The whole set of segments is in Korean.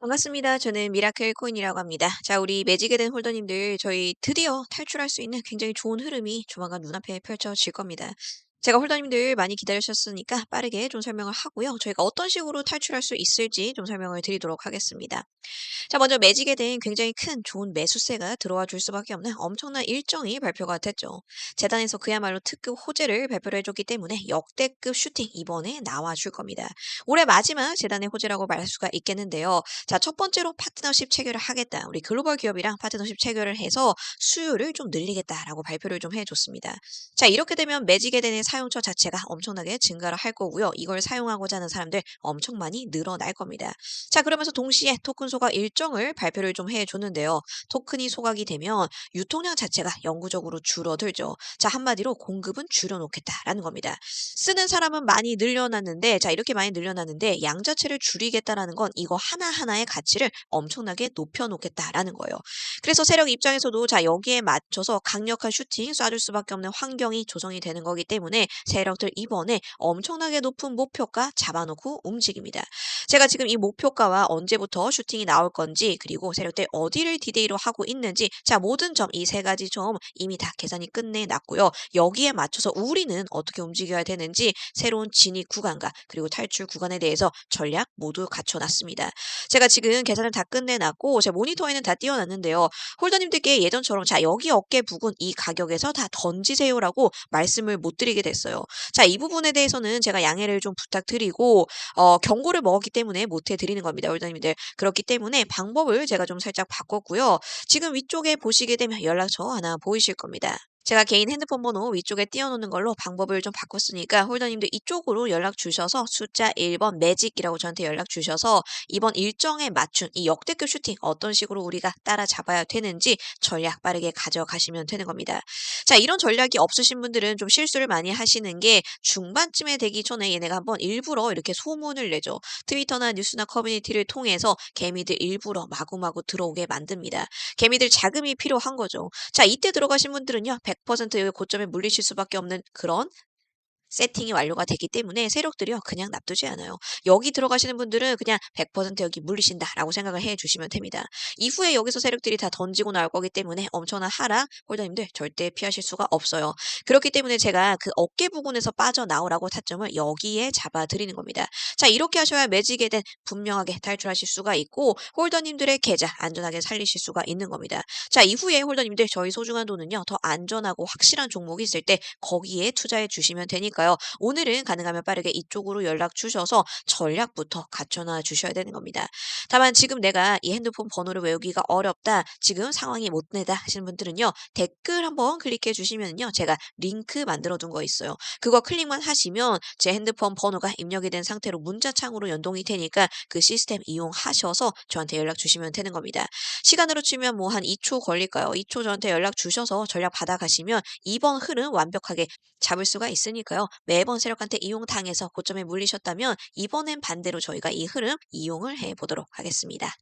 반갑습니다. 저는 미라클 코인이라고 합니다. 자, 우리 매지게 된 홀더님들, 저희 드디어 탈출할 수 있는 굉장히 좋은 흐름이 조만간 눈앞에 펼쳐질 겁니다. 제가 홀더님들 많이 기다리셨으니까 빠르게 좀 설명을 하고요. 저희가 어떤 식으로 탈출할 수 있을지 좀 설명을 드리도록 하겠습니다. 자, 먼저 매직에 대한 굉장히 큰 좋은 매수세가 들어와 줄 수밖에 없는 엄청난 일정이 발표가 됐죠. 재단에서 그야말로 특급 호재를 발표를 해줬기 때문에 역대급 슈팅 이번에 나와 줄 겁니다. 올해 마지막 재단의 호재라고 말할 수가 있겠는데요. 자, 첫 번째로 파트너십 체결을 하겠다. 우리 글로벌 기업이랑 파트너십 체결을 해서 수요를 좀 늘리겠다라고 발표를 좀 해줬습니다. 자, 이렇게 되면 매직에 대한 사용처 자체가 엄청나게 증가를 할 거고요. 이걸 사용하고자 하는 사람들 엄청 많이 늘어날 겁니다. 자, 그러면서 동시에 토큰 소각 일정을 발표를 좀 해줬는데요. 토큰이 소각이 되면 유통량 자체가 영구적으로 줄어들죠. 자, 한마디로 공급은 줄여놓겠다라는 겁니다. 쓰는 사람은 많이 늘려놨는데, 자, 이렇게 많이 늘려놨는데, 양 자체를 줄이겠다라는 건 이거 하나하나의 가치를 엄청나게 높여놓겠다라는 거예요. 그래서 세력 입장에서도 자, 여기에 맞춰서 강력한 슈팅 쏴줄 수밖에 없는 환경이 조성이 되는 거기 때문에 세력들 이번에 엄청나게 높은 목표가 잡아놓고 움직입니다. 제가 지금 이 목표가와 언제부터 슈팅이 나올 건지 그리고 세력들 어디를 디데이로 하고 있는지 자 모든 점 이 세 가지 점 이미 다 계산이 끝내놨고요. 여기에 맞춰서 우리는 어떻게 움직여야 되는지 새로운 진입 구간과 그리고 탈출 구간에 대해서 전략 모두 갖춰놨습니다. 제가 지금 계산을 다 끝내놨고 제 모니터에는 다 띄워놨는데요. 홀더님들께 예전처럼 자 여기 어깨 부근 이 가격에서 다 던지세요라고 말씀을 못 드리게 됐어요. 자 이 부분에 대해서는 제가 양해를 좀 부탁드리고 어, 경고를 먹었기 때문에 못 해 드리는 겁니다. 홀더님들 그렇기 때문에 방법을 제가 좀 살짝 바꿨고요. 지금 위쪽에 보시게 되면 연락처 하나 보이실 겁니다. 제가 개인 핸드폰 번호 위쪽에 띄워놓는 걸로 방법을 좀 바꿨으니까 홀더님들 이쪽으로 연락 주셔서 숫자 1번 매직이라고 저한테 연락 주셔서 이번 일정에 맞춘 이 역대급 슈팅 어떤 식으로 우리가 따라잡아야 되는지 전략 빠르게 가져가시면 되는 겁니다. 자 이런 전략이 없으신 분들은 좀 실수를 많이 하시는 게 중반쯤에 되기 전에 얘네가 한번 일부러 이렇게 소문을 내죠. 트위터나 뉴스나 커뮤니티를 통해서 개미들 일부러 마구마구 들어오게 만듭니다. 개미들 자금이 필요한 거죠. 자 이때 들어가신 분들은요 100% 여기 고점에 물리실 수밖에 없는 그런 세팅이 완료가 되기 때문에 세력들이요 그냥 놔두지 않아요. 여기 들어가시는 분들은 그냥 100% 여기 물리신다라고 생각을 해 주시면 됩니다. 이후에 여기서 세력들이 다 던지고 나올 거기 때문에 엄청난 하락 홀더님들 절대 피하실 수가 없어요. 그렇기 때문에 제가 그 어깨 부분에서 빠져나오라고 타점을 여기에 잡아 드리는 겁니다. 자 이렇게 하셔야 매직에 된 분명하게 탈출하실 수가 있고 홀더님들의 계좌 안전하게 살리실 수가 있는 겁니다. 자 이후에 홀더님들 저희 소중한 돈은요 더 안전하고 확실한 종목이 있을 때 거기에 투자해 주시면 되니까 테니까요. 오늘은 가능하면 빠르게 이쪽으로 연락 주셔서 전략부터 갖춰놔 주셔야 되는 겁니다. 다만 지금 내가 이 핸드폰 번호를 외우기가 어렵다. 지금 상황이 못 내다 하시는 분들은요. 댓글 한번 클릭해 주시면요. 제가 링크 만들어 둔 거 있어요. 그거 클릭만 하시면 제 핸드폰 번호가 입력이 된 상태로 문자창으로 연동이 되니까 그 시스템 이용하셔서 저한테 연락 주시면 되는 겁니다. 시간으로 치면 뭐 한 2초 걸릴까요? 2초 저한테 연락 주셔서 전략 받아가시면 이번 흐름 완벽하게 잡을 수가 있으니까요. 매번 세력한테 이용당해서 고점에 물리셨다면 이번엔 반대로 저희가 이 흐름 이용을 해 보도록 하겠습니다.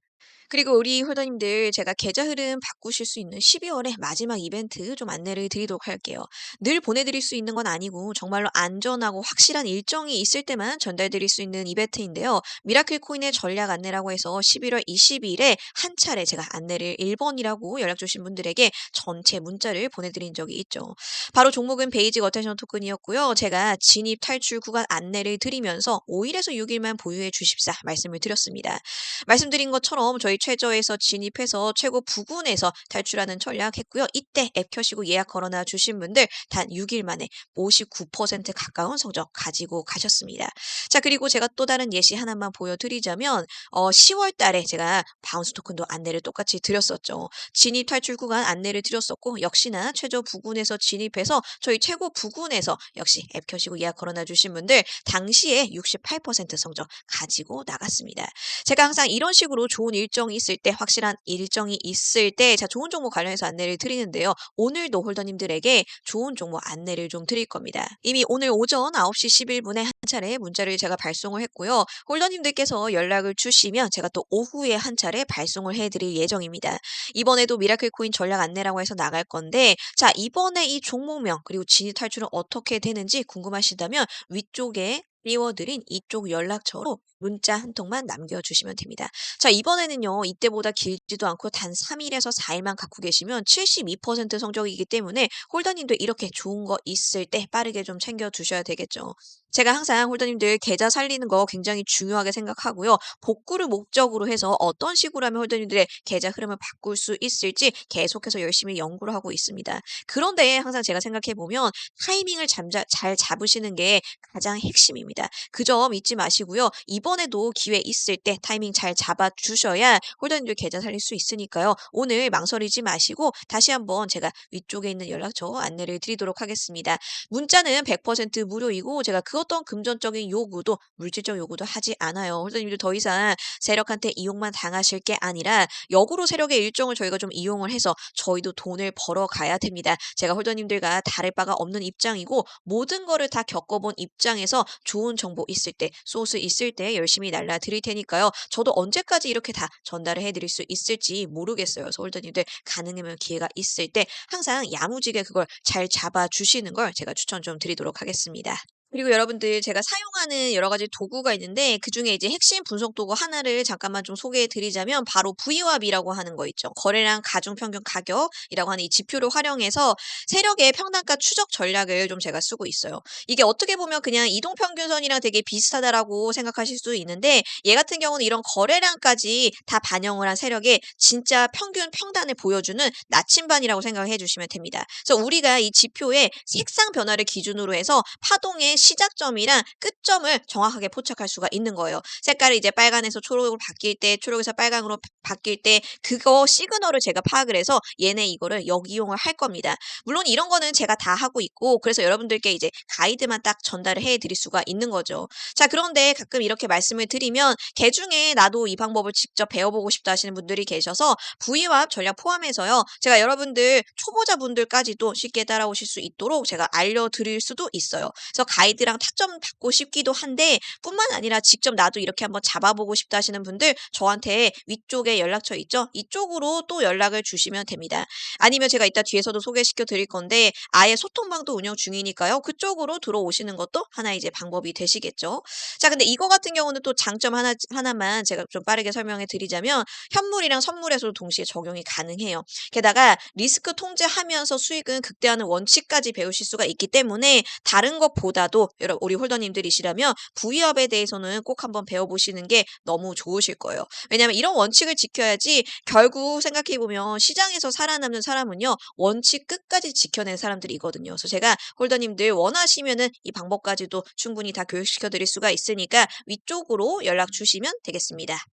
그리고 우리 홀더님들 제가 계좌 흐름 바꾸실 수 있는 12월에 마지막 이벤트 좀 안내를 드리도록 할게요. 늘 보내드릴 수 있는 건 아니고 정말로 안전하고 확실한 일정이 있을 때만 전달드릴 수 있는 이벤트인데요. 미라클 코인의 전략 안내라고 해서 11월 20일에 한 차례 제가 안내를 1번이라고 연락 주신 분들에게 전체 문자를 보내드린 적이 있죠. 바로 종목은 베이직 어텐션 토큰이었고요. 제가 진입 탈출 구간 안내를 드리면서 5일에서 6일만 보유해 주십사 말씀을 드렸습니다. 말씀드린 것처럼 저희 최저에서 진입해서 최고 부근에서 탈출하는 전략했고요. 이때 앱 켜시고 예약 걸어놔 주신 분들 단 6일 만에 59% 가까운 성적 가지고 가셨습니다. 자 그리고 제가 또 다른 예시 하나만 보여드리자면 어, 10월 달에 제가 바운스 토큰도 안내를 똑같이 드렸었죠. 진입 탈출 구간 안내를 드렸었고 역시나 최저 부근에서 진입해서 저희 최고 부근에서 역시 앱 켜시고 예약 걸어놔 주신 분들 당시에 68% 성적 가지고 나갔습니다. 제가 항상 이런 식으로 좋은 일정 일정이 있을 때 확실한 일정이 있을 때 자 좋은 종목 관련해서 안내를 드리는데요. 오늘도 홀더님들에게 좋은 종목 안내를 좀 드릴 겁니다. 이미 오늘 오전 9시 11분에 한 차례 문자를 제가 발송을 했고요. 홀더님들께서 연락을 주시면 제가 또 오후에 한 차례 발송을 해드릴 예정입니다. 이번에도 미라클 코인 전략 안내라고 해서 나갈 건데 자 이번에 이 종목명 그리고 진입 탈출은 어떻게 되는지 궁금하시다면 위쪽에 띄워드린 이쪽 연락처로 문자 한 통만 남겨주시면 됩니다. 자, 이번에는요, 이때보다 길지도 않고 단 3일에서 4일만 갖고 계시면 72% 성적이기 때문에 홀더님도 이렇게 좋은 거 있을 때 빠르게 좀 챙겨두셔야 되겠죠. 제가 항상 홀더님들 계좌 살리는 거 굉장히 중요하게 생각하고요. 복구를 목적으로 해서 어떤 식으로 하면 홀더님들의 계좌 흐름을 바꿀 수 있을지 계속해서 열심히 연구를 하고 있습니다. 그런데 항상 제가 생각해 보면 타이밍을 잠자, 잘 잡으시는 게 가장 핵심입니다. 그 점 잊지 마시고요. 이 번에도 기회 있을 때 타이밍 잘 잡아 주셔야 홀더님들 계좌 살릴 수 있으니까요. 오늘 망설이지 마시고 다시 한번 제가 위쪽에 있는 연락처 안내를 드리도록 하겠습니다. 문자는 100% 무료이고 제가 그 어떤 금전적인 요구도 물질적 요구도 하지 않아요. 홀더님들 더 이상 세력한테 이용만 당하실 게 아니라 역으로 세력의 일정을 저희가 좀 이용을 해서 저희도 돈을 벌어 가야 됩니다. 제가 홀더님들과 다를 바가 없는 입장이고 모든 거를 다 겪어본 입장에서 좋은 정보 있을 때, 소스 있을 때 열심히 날라 드릴 테니까요. 저도 언제까지 이렇게 다 전달을 해드릴 수 있을지 모르겠어요. 홀더님들 가능하면 기회가 있을 때 항상 야무지게 그걸 잘 잡아 주시는 걸 제가 추천 좀 드리도록 하겠습니다. 그리고 여러분들 제가 사용하는 여러 가지 도구가 있는데 그중에 이제 핵심 분석 도구 하나를 잠깐만 좀 소개해 드리자면 바로 B라고 하는 거 있죠. 거래량 가중 평균 가격이라고 하는 이 지표를 활용해서 세력의 평단가 추적 전략을 좀 제가 쓰고 있어요. 이게 어떻게 보면 그냥 이동 평균선이랑 되게 비슷하다라고 생각하실 수도 있는데 얘 같은 경우는 이런 거래량까지 다 반영을 한 세력의 진짜 평균 평단을 보여주는 나침반이라고 생각해 주시면 됩니다. 그래서 우리가 이 지표의 색상 변화를 기준으로 해서 파동의 시작점이랑 끝점을 정확하게 포착할 수가 있는 거예요. 색깔이 이제 빨간에서 초록으로 바뀔 때, 초록에서 빨강으로 바뀔 때 그거 시그널을 제가 파악을 해서 얘네 이거를 역이용을 할 겁니다. 물론 이런 거는 제가 다 하고 있고 그래서 여러분들께 이제 가이드만 딱 전달을 해 드릴 수가 있는 거죠. 자, 그런데 가끔 이렇게 말씀을 드리면 개 중에 나도 이 방법을 직접 배워보고 싶다 하시는 분들이 계셔서 V와 전략 포함해서요. 제가 여러분들 초보자분들까지도 쉽게 따라오실 수 있도록 제가 알려드릴 수도 있어요. 그래서 가이드 랑 타점 받고 싶기도 한데 뿐만 아니라 직접 나도 이렇게 한번 잡아보고 싶다 하시는 분들 저한테 위쪽에 연락처 있죠? 이쪽으로 또 연락을 주시면 됩니다. 아니면 제가 이따 뒤에서도 소개시켜 드릴 건데 아예 소통방도 운영 중이니까요. 그쪽으로 들어오시는 것도 하나 이제 방법이 되시겠죠. 자, 근데 이거 같은 경우는 또 장점 하나, 하나만 제가 좀 빠르게 설명해 드리자면 현물이랑 선물에서도 동시에 적용이 가능해요. 게다가 리스크 통제하면서 수익은 극대화하는 원칙까지 배우실 수가 있기 때문에 다른 것보다도 여러분 우리 홀더님들이시라면 부위업에 대해서는 꼭 한번 배워보시는 게 너무 좋으실 거예요. 왜냐하면 이런 원칙을 지켜야지 결국 생각해 보면 시장에서 살아남는 사람은요 원칙 끝까지 지켜낸 사람들이거든요. 그래서 제가 홀더님들 원하시면은 이 방법까지도 충분히 다 교육시켜 드릴 수가 있으니까 위쪽으로 연락 주시면 되겠습니다.